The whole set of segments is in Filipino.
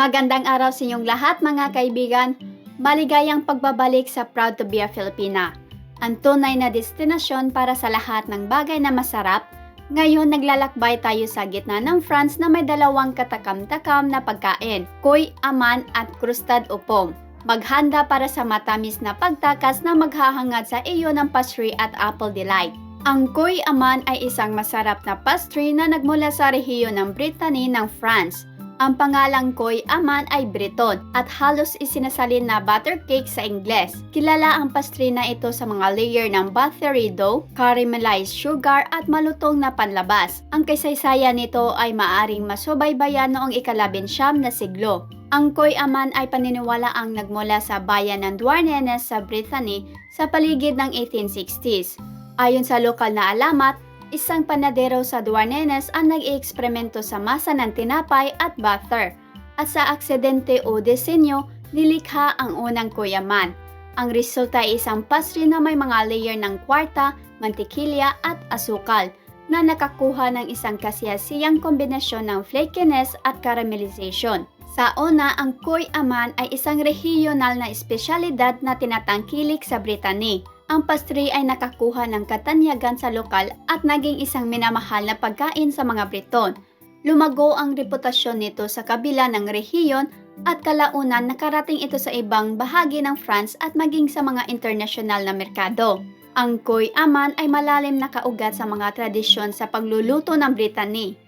Magandang araw sa inyong lahat mga kaibigan. Maligayang pagbabalik sa Proud to be a Filipina. Ang tunay na destinasyon para sa lahat ng bagay na masarap. Ngayon naglalakbay tayo sa gitna ng France na may dalawang katakam-takam na pagkain, Koy Aman at Crustad Upom. Maghanda para sa matamis na pagtakas na maghahangad sa iyo ng pastry at apple delight. Ang Koy Aman ay isang masarap na pastry na nagmula sa rehiyon ng Brittany ng France. Ang pangalang Koy Aman ay Breton at halos isinasalin na butter cake sa Ingles. Kilala ang pastry na ito sa mga layer ng buttery dough, caramelized sugar at malutong na panlabas. Ang kaysaysayan nito ay maaring masubaybayan noong ikalabinsyam na siglo. Ang Koy Aman ay paniniwala ang nagmula sa bayan ng Douarnenez sa Brittany sa paligid ng 1860s. Ayon sa lokal na alamat, isang panadero sa Douarnenez ang nag-eksperimento sa masa ng tinapay at butter. At sa aksidente o disenyo, nilikha ang unang kuyaman. Ang resulta ay isang pastry na may mga layer ng kwarta, mantikilya at asukal na nakakuha ng isang kasiyasiyang kombinasyon ng flakiness at caramelization. Sa una, ang Koy Aman ay isang regional na espesyalidad na tinatangkilik sa Brittany. Ang pastry ay nakakuha ng katanyagan sa lokal at naging isang minamahal na pagkain sa mga Briton. Lumago ang reputasyon nito sa kabila ng rehiyon at kalaunan nakarating ito sa ibang bahagi ng France at maging sa mga internasyonal na merkado. Ang Koy Aman ay malalim na kaugat sa mga tradisyon sa pagluluto ng Brittany,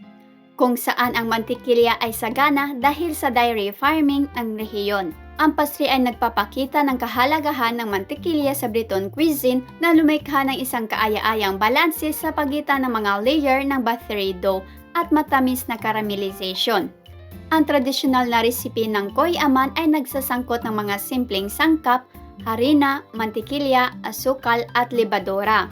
kung saan ang mantikilya ay sagana dahil sa dairy farming ng rehiyon. Ang pastry ay nagpapakita ng kahalagahan ng mantikilya sa Breton cuisine na lumikha ng isang kaaya-ayang balanse sa pagitan ng mga layer ng buttery dough at matamis na caramelization. Ang tradisyonal na recipe ng Koy Aman ay nagsasangkot ng mga simpleng sangkap, harina, mantikilya, asukal at libadora.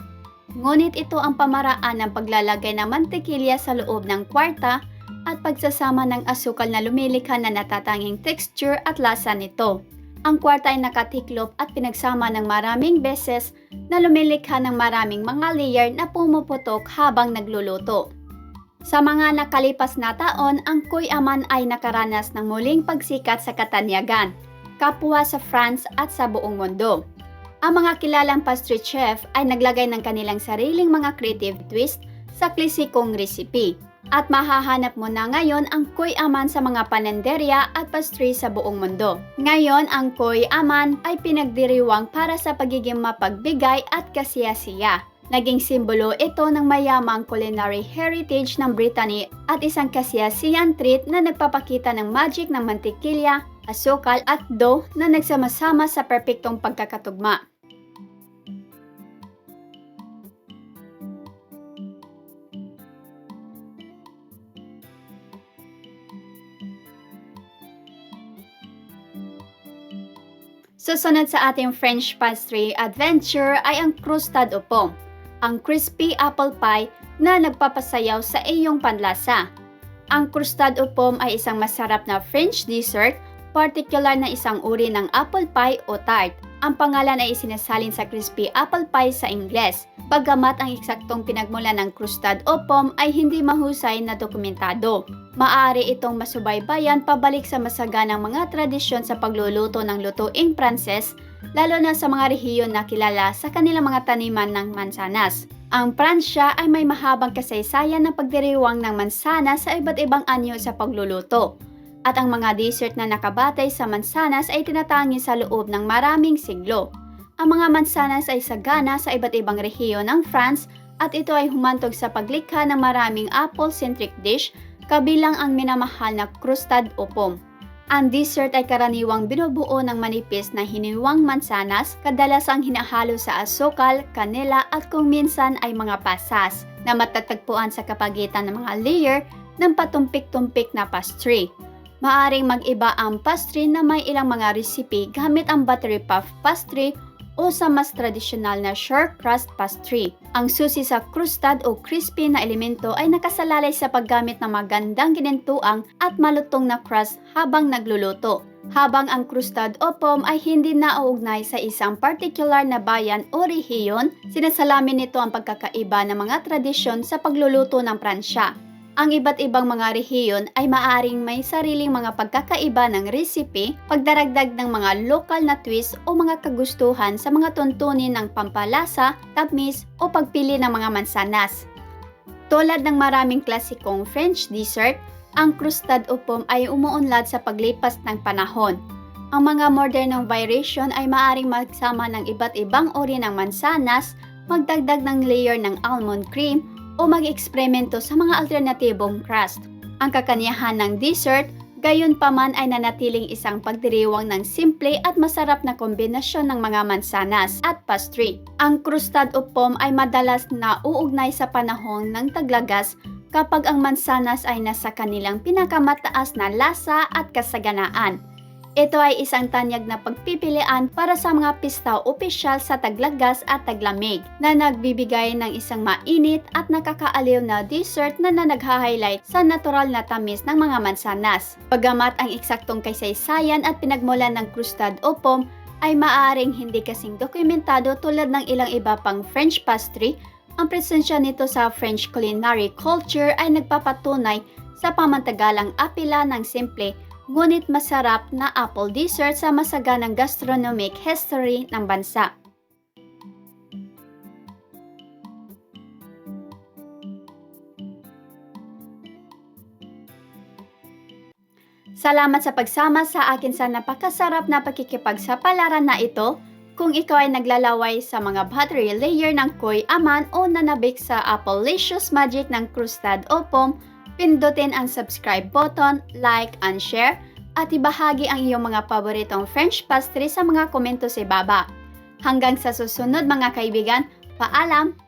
Ngunit ito ang pamaraan ng paglalagay ng mantikilya sa loob ng kwarta at pagsasama ng asukal na lumilikha na natatanging texture at lasa nito. Ang kwarta ay nakatiklop at pinagsama ng maraming beses na lumilikha ng maraming mga layer na pumuputok habang nagluluto. Sa mga nakalipas na taon, ang Koy Aman ay nakaranas ng muling pagsikat sa Katanyagan, kapwa sa France at sa buong mundo. Ang mga kilalang pastry chef ay naglagay ng kanilang sariling mga creative twist sa klisikong recipe. At mahahanap mo na ngayon ang Koy Aman sa mga panenderya at pastry sa buong mundo. Ngayon, ang Koy Aman ay pinagdiriwang para sa pagiging mapagbigay at kasiyasiya. Naging simbolo ito ng mayamang culinary heritage ng Brittany at isang kasiyasiyan treat na nagpapakita ng magic ng mantikilya, asukal at dough na nagsama-sama sa perpektong pagkakatugma. Susunod sa ating French pastry adventure ay ang crustad upom, ang crispy apple pie na nagpapasayaw sa iyong panlasa. Ang crustad upom ay isang masarap na French dessert, particular na isang uri ng apple pie o tart. Ang pangalan ay isinasalin sa crispy apple pie sa Ingles, bagamat ang eksaktong pinagmula ng crustad upom ay hindi mahusay na dokumentado. Maaari itong masubaybayan pabalik sa masaganang mga tradisyon sa pagluluto ng lutuing Pranses, lalo na sa mga rehiyon na kilala sa kanilang mga taniman ng mansanas. Ang Pransya ay may mahabang kasaysayan ng pagdiriwang ng mansanas sa iba't ibang anyo sa pagluluto. At ang mga dessert na nakabatay sa mansanas ay tinatangi sa loob ng maraming siglo. Ang mga mansanas ay sagana sa iba't ibang rehiyon ng France at ito ay humantog sa paglikha ng maraming apple-centric dish kabilang ang minamahal na crustad o pom. Ang dessert ay karaniwang binubuo ng manipis na hiniwang mansanas, kadalasang hinahalo sa asukal, kanela at kung minsan ay mga pasas na matatagpuan sa kapagitan ng mga layer ng patumpik-tumpik na pastry. Maaring mag-iba ang pastry na may ilang mga recipe gamit ang buttery puff pastry o sa mas tradisyonal na short crust pastry. Ang susi sa crustad o crispy na elemento ay nakasalalay sa paggamit ng magandang ginentuang at malutong na crust habang nagluluto. Habang ang crustad o pom ay hindi nauugnay sa isang particular na bayan o rehiyon, sinasalamin nito ang pagkakaiba ng mga tradisyon sa pagluluto ng Pransya. Ang iba't ibang mga rehiyon ay maaring may sariling mga pagkakaiba ng recipe, pagdaragdag ng mga lokal na twist o mga kagustuhan sa mga tuntunin ng pampalasa, tamis o pagpili ng mga mansanas. Tulad ng maraming klasikong French dessert, ang crustad o pom ay umuunlad sa paglipas ng panahon. Ang mga modernong variation ay maaring magsama ng iba't ibang uri ng mansanas, magdagdag ng layer ng almond cream, o mag-eksperimento sa mga alternatibong crust. Ang kakanyahan ng dessert, gayon pa man ay nanatiling isang pagdiriwang ng simple at masarap na kombinasyon ng mga mansanas at pastry. Ang crustad o pom ay madalas na uugnay sa panahon ng taglagas kapag ang mansanas ay nasa kanilang pinakamataas na lasa at kasaganaan. Ito ay isang tanyag na pagpipilian para sa mga pista opisyal sa taglagas at taglamig na nagbibigay ng isang mainit at nakakaaliw na dessert na, na nagha-highlight sa natural na tamis ng mga mansanas. Pagamat ang eksaktong kaysaysayan at pinagmulan ng crustad o pom ay maaring hindi kasing dokumentado tulad ng ilang iba pang French pastry, ang presensya nito sa French culinary culture ay nagpapatunay sa pamantagalang apila ng simple ngunit masarap na apple dessert sa masaganang gastronomic history ng bansa. Salamat sa pagsama sa akin sa napakasarap na pakikipagsapalaran na ito. Kung ikaw ay naglalaway sa mga buttery layer ng Koy Aman o nanabik sa Applicious Magic ng Crustad o Pom, pindutin ang subscribe button, like, and share, at ibahagi ang iyong mga paboritong French pastry sa mga komento sa baba. Hanggang sa susunod mga kaibigan, paalam!